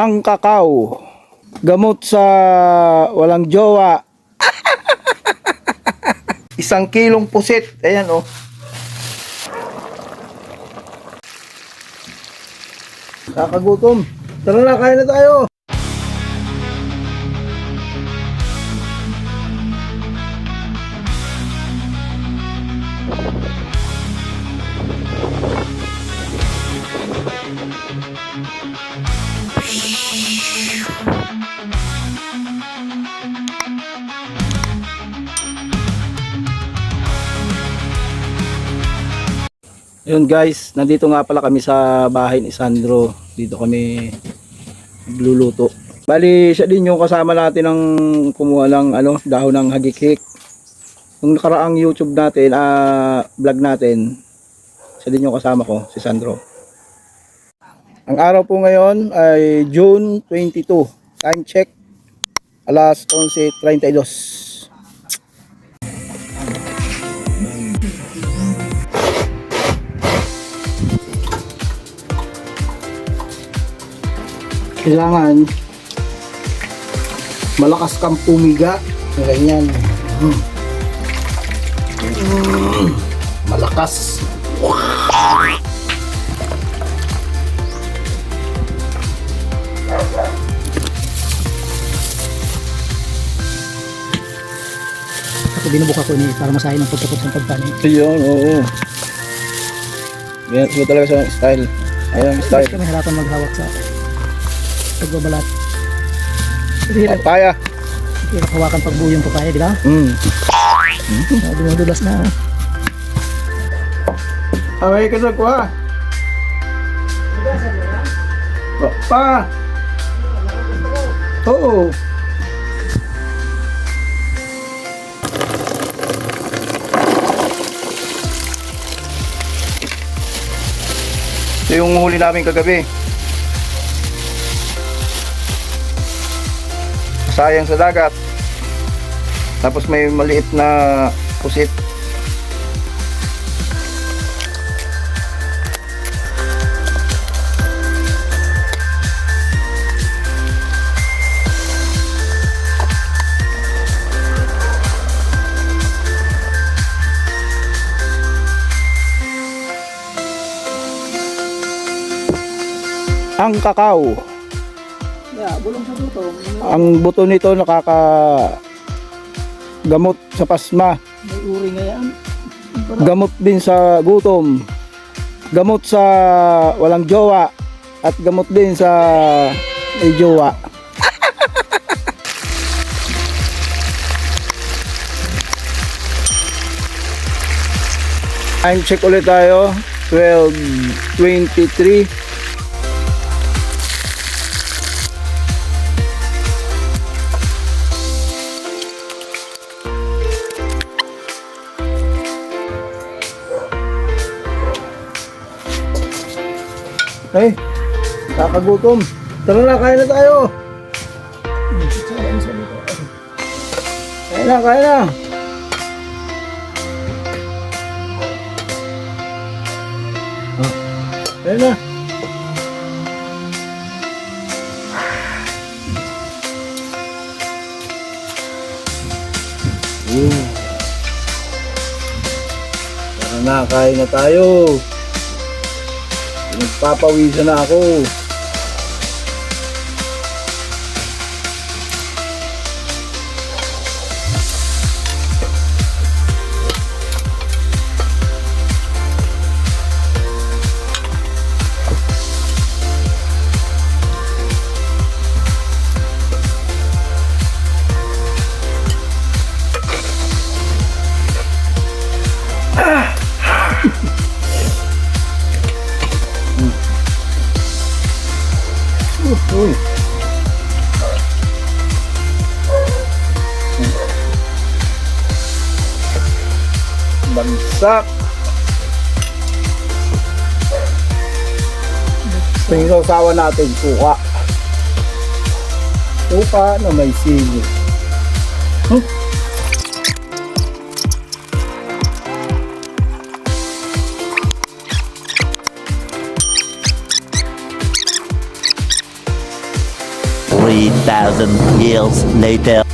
Ang kakao. Gamot sa walang jowa. Isang kilong pusit. Ayan oh. Kakagutom. Tara na, kain na tayo. Yun guys, nandito nga pala kami sa bahay ni Sandro. Dito kami nagluluto. Bali, siya din yung kasama natin ng kumuha ng ano, dahon ng hagikik. Yung nakaraang YouTube natin, ah, vlog natin, siya din yung kasama ko, si Sandro. Ang araw po ngayon ay June 22. Time check, alas 11.32. kailangan malakas kang pumiga ganyan Mm. Malakas Ako binubuka ko ni para masahin ang pagkapot ng pagpani. yun oo yan ito talaga sa style ayun Tapos style kami harapan maghawak sa pagbabalat. Papaya hirap hawakan pag buo yung papaya, di ba? mm. Uh, dumudulas na. away ka sa kuha pa oo Ito yung huli namin kagabi. Sayang sa dagat. Tapos may maliit na pusit. Ang kakao. Yeah, bulong sa duto. Ang buto nito nakaka gamot sa pasma, May uri nga yan. gamot din sa gutom, gamot sa walang jowa, at gamot din sa may jowa. Time check ulit tayo. 12.23. Ay, kakagutom. Tara na, kain na tayo. Kain na, kain na. Ah, Kain na. Uh. Tara na, kain na tayo. Nagpapawisan na ako. Uy. Bagsak. Ito yung sausawa natin, suka. Suka na may sili. Hmm? 3,000 years later.